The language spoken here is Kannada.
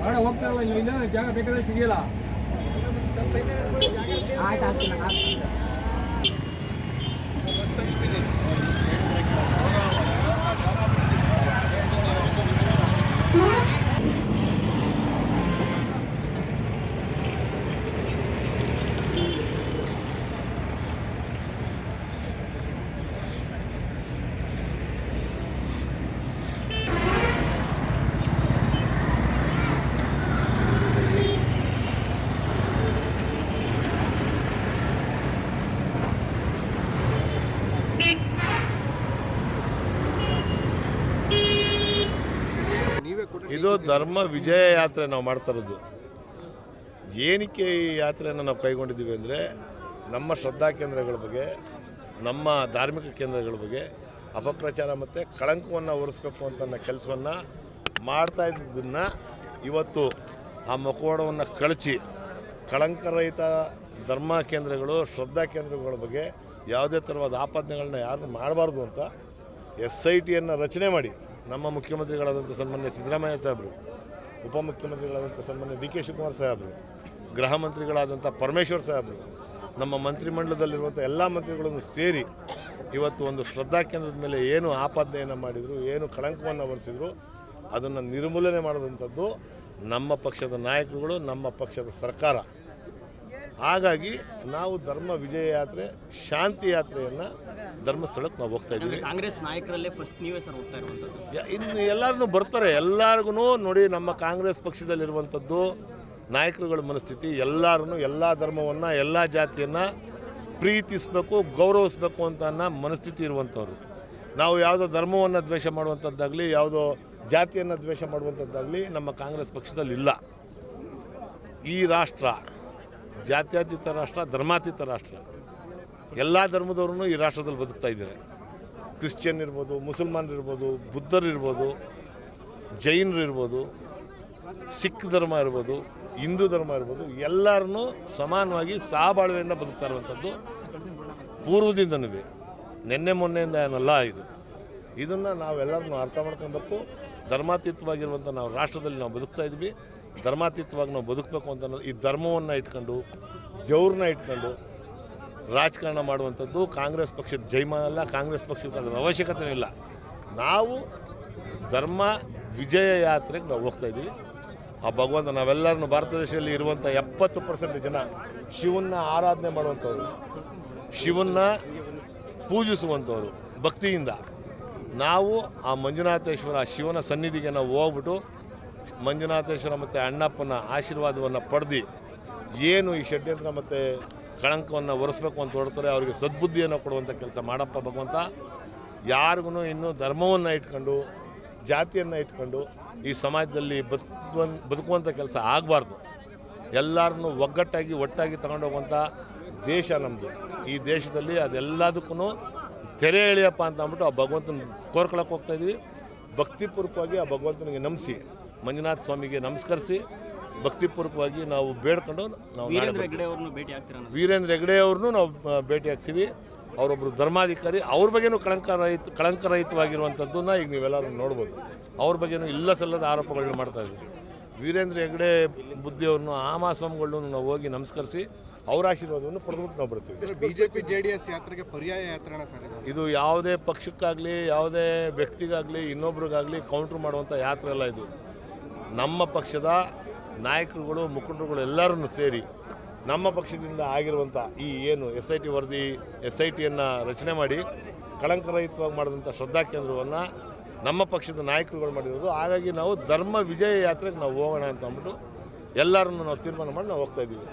ಹೊರಗಡೆ ಹೋಗ್ತಾರಲ್ಲ ಇಲ್ಲಿ ಇಲ್ಲ ಜಾಗ ಬೇಕಾದ್ರೆ ಸಿಗಿಯಲ್ಲ ಆಯ್ತು ಹಾಕ್ತೀನಿ ಇದು ಧರ್ಮ ವಿಜಯ ಯಾತ್ರೆ ನಾವು ಮಾಡ್ತಾ ಇರೋದು. ಏನಕ್ಕೆ ಈ ಯಾತ್ರೆಯನ್ನು ನಾವು ಕೈಗೊಂಡಿದ್ದೀವಿ ಅಂದರೆ ನಮ್ಮ ಶ್ರದ್ಧಾ ಕೇಂದ್ರಗಳ ಬಗ್ಗೆ, ನಮ್ಮ ಧಾರ್ಮಿಕ ಕೇಂದ್ರಗಳ ಬಗ್ಗೆ, ಅಪಪ್ರಚಾರ ಮತ್ತು ಕಳಂಕವನ್ನು ಒರೆಸ್ಬೇಕು ಅಂತ ಕೆಲಸವನ್ನು ಮಾಡ್ತಾ ಇದ್ದದನ್ನು ಇವತ್ತು ಆ ಮುಖವಾಡವನ್ನು ಕಳಚಿ ಕಳಂಕರಹಿತ ಧರ್ಮ ಕೇಂದ್ರಗಳು, ಶ್ರದ್ಧಾ ಕೇಂದ್ರಗಳ ಬಗ್ಗೆ ಯಾವುದೇ ಥರವಾದ ಆಪಾದನೆಗಳನ್ನ ಯಾರು ಮಾಡಬಾರ್ದು ಅಂತ ಎಸ್ ಐ ಟಿಯನ್ನು ರಚನೆ ಮಾಡಿ. ನಮ್ಮ ಮುಖ್ಯಮಂತ್ರಿಗಳಾದಂಥ ಸನ್ಮಾನ್ಯ ಸಿದ್ದರಾಮಯ್ಯ ಸಾಹೇಬರು, ಉಪಮುಖ್ಯಮಂತ್ರಿಗಳಾದಂಥ ಸನ್ಮಾನ್ಯ ಡಿ ಕೆ ಶಿವಕುಮಾರ್ ಸಾಹೇಬರು, ಗೃಹ ಮಂತ್ರಿಗಳಾದಂಥ ಪರಮೇಶ್ವರ್ ಸಾಹೇಬರು, ನಮ್ಮ ಮಂತ್ರಿಮಂಡಲದಲ್ಲಿರುವಂಥ ಎಲ್ಲ ಮಂತ್ರಿಗಳನ್ನು ಸೇರಿ ಇವತ್ತು ಒಂದು ಶ್ರದ್ಧಾ ಕೇಂದ್ರದ ಮೇಲೆ ಏನು ಆಪಾದನೆಯನ್ನು ಮಾಡಿದರು, ಏನು ಕಳಂಕವನ್ನು ಹೊರಿಸಿದ್ರು ಅದನ್ನು ನಿರ್ಮೂಲನೆ ಮಾಡಿದಂಥದ್ದು ನಮ್ಮ ಪಕ್ಷದ ನಾಯಕರುಗಳು, ನಮ್ಮ ಪಕ್ಷದ ಸರ್ಕಾರ. ಹಾಗಾಗಿ ನಾವು ಧರ್ಮ ವಿಜಯ ಯಾತ್ರೆ ಶಾಂತಿ ಯಾತ್ರೆಯನ್ನು ಧರ್ಮಸ್ಥಳಕ್ಕೆ ನಾವು ಹೋಗ್ತಾ ಇದ್ದೀವಿ. ಕಾಂಗ್ರೆಸ್ ನಾಯಕರಲ್ಲೇ ಫಸ್ಟ್ ನೀವೇ ಸರ್ ಹೋಗ್ತಾ ಇರುವಂತದ್ದು? ಇನ್ನು ಎಲ್ಲರೂ ಬರ್ತಾರೆ. ಎಲ್ಲರಿಗೂ ನೋಡಿ ನಮ್ಮ ಕಾಂಗ್ರೆಸ್ ಪಕ್ಷದಲ್ಲಿರುವಂಥದ್ದು ನಾಯಕರುಗಳ ಮನಸ್ಥಿತಿ ಎಲ್ಲರೂ ಎಲ್ಲ ಧರ್ಮವನ್ನು ಎಲ್ಲ ಜಾತಿಯನ್ನು ಪ್ರೀತಿಸಬೇಕು ಗೌರವಿಸಬೇಕು ಅಂತ ಅನ್ನೋ ಮನಸ್ಥಿತಿ ಇರುವಂಥವ್ರು ನಾವು ಯಾವುದೋ ಧರ್ಮವನ್ನು ದ್ವೇಷ ಮಾಡುವಂಥದ್ದಾಗಲಿ ಯಾವುದೋ ಜಾತಿಯನ್ನು ದ್ವೇಷ ಮಾಡುವಂಥದ್ದಾಗಲಿ ನಮ್ಮ ಕಾಂಗ್ರೆಸ್ ಪಕ್ಷದಲ್ಲಿ ಇಲ್ಲ ಈ ರಾಷ್ಟ್ರ ಜಾತ್ಯತೀತ ರಾಷ್ಟ್ರ, ಧರ್ಮಾತೀತ ರಾಷ್ಟ್ರ. ಎಲ್ಲ ಧರ್ಮದವ್ರು ಈ ರಾಷ್ಟ್ರದಲ್ಲಿ ಬದುಕ್ತಾ ಇದ್ದಾರೆ. ಕ್ರಿಶ್ಚಿಯನ್ ಇರ್ಬೋದು, ಮುಸಲ್ಮಾನ್ ಇರ್ಬೋದು, ಬುದ್ಧರು ಇರ್ಬೋದು, ಜೈನರು ಇರ್ಬೋದು, ಸಿಖ್ ಧರ್ಮ ಇರ್ಬೋದು, ಹಿಂದೂ ಧರ್ಮ ಇರ್ಬೋದು, ಎಲ್ಲರನ್ನೂ ಸಮಾನವಾಗಿ ಸಹಬಾಳ್ವೆಯಿಂದ ಬದುಕ್ತಾ ಇರುವಂಥದ್ದು ಪೂರ್ವದಿಂದನೂ ನಿನ್ನೆ ಮೊನ್ನೆಯಿಂದ ಏನಲ್ಲ ಇದು. ಇದನ್ನು ನಾವೆಲ್ಲರನ್ನೂ ಅರ್ಥ ಮಾಡ್ಕೊಬೇಕು. ಧರ್ಮಾತೀತವಾಗಿರುವಂಥ ನಾವು ರಾಷ್ಟ್ರದಲ್ಲಿ ನಾವು ಬದುಕ್ತಾ ಇದ್ವಿ ಧರ್ಮಾತೀತವಾಗಿ ನಾವು ಬದುಕಬೇಕು ಅಂತ ಅನ್ನೋದು ಈ ಧರ್ಮವನ್ನು ಇಟ್ಕೊಂಡು ಜವ್ರನ್ನ ಇಟ್ಕೊಂಡು ರಾಜಕಾರಣ ಮಾಡುವಂಥದ್ದು ಕಾಂಗ್ರೆಸ್ ಪಕ್ಷದ ಜೈಮಾನ ಅಲ್ಲ, ಕಾಂಗ್ರೆಸ್ ಪಕ್ಷಕ್ಕೆ ಅದರ ಅವಶ್ಯಕತೆ ಇಲ್ಲ. ನಾವು ಧರ್ಮ ವಿಜಯ ಯಾತ್ರೆಗೆ ನಾವು ಹೋಗ್ತಾ ಇದ್ದೀವಿ. ಆ ಭಗವಂತ ನಾವೆಲ್ಲರನ್ನು ಭಾರತ ದೇಶದಲ್ಲಿ ಇರುವಂಥ ಎಪ್ಪತ್ತು ಪರ್ಸೆಂಟ್ ಜನ ಶಿವನ್ನ ಆರಾಧನೆ ಮಾಡುವಂಥವ್ರು, ಶಿವನ್ನ ಪೂಜಿಸುವಂಥವ್ರು ಭಕ್ತಿಯಿಂದ. ನಾವು ಆ ಮಂಜುನಾಥೇಶ್ವರ ಶಿವನ ಸನ್ನಿಧಿಗೆ ನಾವು ಹೋಗ್ಬಿಟ್ಟು ಮಂಜುನಾಥೇಶ್ವರ ಮತ್ತು ಅಣ್ಣಪ್ಪನ ಆಶೀರ್ವಾದವನ್ನು ಪಡೆದು ಏನು ಈ ಷಡ್ಯಂತ್ರ ಮತ್ತು ಕಳಂಕವನ್ನು ಒರೆಸ್ಬೇಕು ಅಂತ ಹೊರಡ್ತಾರೆ, ಅವರಿಗೆ ಸದ್ಬುದ್ಧಿಯನ್ನು ಕೊಡುವಂಥ ಕೆಲಸ ಮಾಡಪ್ಪ ಭಗವಂತ. ಯಾರಿಗೂ ಇನ್ನೂ ಧರ್ಮವನ್ನು ಇಟ್ಕೊಂಡು, ಜಾತಿಯನ್ನು ಇಟ್ಕೊಂಡು ಈ ಸಮಾಜದಲ್ಲಿ ಬದುಕುವಂತ ಬದುಕುವಂಥ ಕೆಲಸ ಆಗಬಾರ್ದು. ಎಲ್ಲರನ್ನೂ ಒಗ್ಗಟ್ಟಾಗಿ, ಒಟ್ಟಾಗಿ ತಗೊಂಡೋಗುವಂಥ ದೇಶ ನಮ್ಮದು ಈ ದೇಶದಲ್ಲಿ ಅದೆಲ್ಲದಕ್ಕೂ ತೆರೆ ಎಳೆಯಪ್ಪ ಅಂತ ಅಂದ್ಬಿಟ್ಟು ಆ ಭಗವಂತನ ಕೋರ್ಕೊಳಕ್ಕೆ ಹೋಗ್ತಾ ಇದ್ವಿ. ಭಕ್ತಿಪೂರ್ವಕವಾಗಿ ಆ ಭಗವಂತನಿಗೆ ನಂಬಿಸಿ. ಮಂಜುನಾಥ ಸ್ವಾಮಿಗೆ ನಮಸ್ಕರಿಸಿ ಭಕ್ತಿಪೂರ್ವಕವಾಗಿ ನಾವು ಬೇಡ್ಕೊಂಡು ನಾವು ವೀರೇಂದ್ರ. ಹೆಗ್ಡೆ ಅವ್ರನ್ನು ಭೇಟಿ ಆಗ್ತೀರಾ ವೀರೇಂದ್ರ ಹೆಗ್ಡೆ ಅವ್ರನ್ನೂ ನಾವು ಭೇಟಿ ಆಗ್ತೀವಿ. ಅವರೊಬ್ಬರು ಧರ್ಮಾಧಿಕಾರಿ ಅವ್ರ ಬಗ್ಗೆನೂ ಕಳಂಕರಹಿತ ಕಳಂಕರಹಿತವಾಗಿರುವಂಥದ್ದನ್ನ ಈಗ ನೀವೆಲ್ಲರೂ ನೋಡ್ಬೋದು. ಅವ್ರ ಬಗ್ಗೆನೂ ಇಲ್ಲ ಸಲ್ಲದ ಆರೋಪಗಳನ್ನ ಮಾಡ್ತಾ ಇದ್ವಿ ವೀರೇಂದ್ರ ಹೆಗ್ಡೆ ಬುದ್ಧಿಯವ್ರನ್ನು ಆಮಾಸ್ವಾಮಿಗಳನ್ನು ನಾವು ಹೋಗಿ ನಮಸ್ಕರಿಸಿ ಅವರ ಆಶೀರ್ವಾದವನ್ನು ಪಡೆದ್ಬಿಟ್ಟು ನಾವು ಬರ್ತೀವಿ. ಬಿಜೆಪಿ ಜೆಡಿಎಸ್ ಯಾತ್ರೆಗೆ ಪರ್ಯಾಯ ಯಾತ್ರೆನ ಸರ್ ಇದು ಇದು ಯಾವುದೇ ಪಕ್ಷಕ್ಕಾಗಲಿ ಯಾವುದೇ ವ್ಯಕ್ತಿಗಾಗಲಿ ಇನ್ನೊಬ್ರಿಗಾಗಲಿ ಕೌಂಟ್ರ್ ಮಾಡುವಂಥ ಯಾತ್ರೆ ಅಲ್ಲ ಇದು. ನಮ್ಮ ಪಕ್ಷದ ನಾಯಕರುಗಳು, ಮುಖಂಡರುಗಳು ಎಲ್ಲರನ್ನು ಸೇರಿ ನಮ್ಮ ಪಕ್ಷದಿಂದ ಆಗಿರುವಂಥ ಈ ಏನು ಎಸ್ ಐ ಟಿ ವರದಿ ಎಸ್ ಐ ಟಿಯನ್ನು ರಚನೆ ಮಾಡಿ ಕಳಂಕರಹಿತವಾಗಿ ಮಾಡಿದಂಥ ಶ್ರದ್ಧಾ ಕೇಂದ್ರವನ್ನು ನಮ್ಮ ಪಕ್ಷದ ನಾಯಕರುಗಳು ಮಾಡಿರೋದು. ಹಾಗಾಗಿ ನಾವು ಧರ್ಮ ವಿಜಯ ಯಾತ್ರೆಗೆ ನಾವು ಹೋಗೋಣ ಅಂತ ಅಂದ್ಬಿಟ್ಟು ಎಲ್ಲರನ್ನು ನಾವು ತೀರ್ಮಾನ ಮಾಡಿ ನಾವು ಹೋಗ್ತಾ ಇದ್ದೀವಿ.